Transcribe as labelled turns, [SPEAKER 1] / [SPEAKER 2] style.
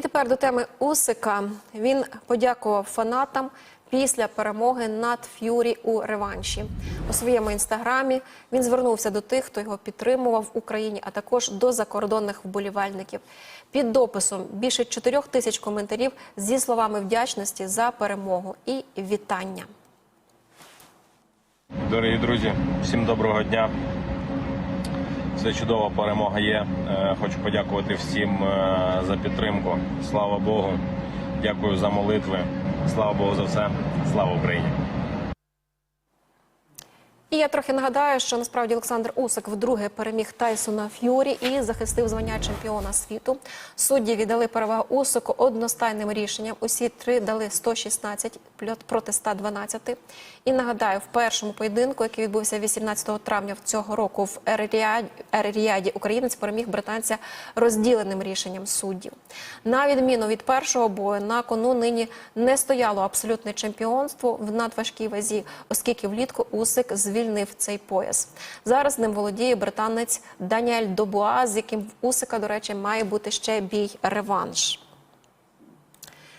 [SPEAKER 1] І тепер до теми Усика. Він подякував фанатам після перемоги над Ф'юрі у реванші. У своєму інстаграмі він звернувся до тих, хто його підтримував в Україні, а також до закордонних вболівальників. Під дописом більше чотирьох тисяч коментарів зі словами вдячності за перемогу і вітання.
[SPEAKER 2] Дорогі друзі, всім доброго дня. Це чудова перемога є. Е, Хочу подякувати всім е, за підтримку. Слава Богу. Дякую за молитви. Слава Богу за все. Слава Україні.
[SPEAKER 1] І я трохи нагадаю, що насправді Олександр Усик вдруге переміг Тайсона Ф'юрі і захистив звання чемпіона світу. Судді віддали перевагу Усику одностайним рішенням. Усі три дали 116 проти 112. І нагадаю, в першому поєдинку, який відбувся 18 травня цього року в Ер-Ріаді, українець переміг британця розділеним рішенням суддів. На відміну від першого бою, на кону нині не стояло абсолютне чемпіонство в надважкій вазі, оскільки влітку Усик звільнив цей пояс. Зараз ним володіє британець Даніель Добуа, з яким в Усика, до речі, має бути ще бій реванш.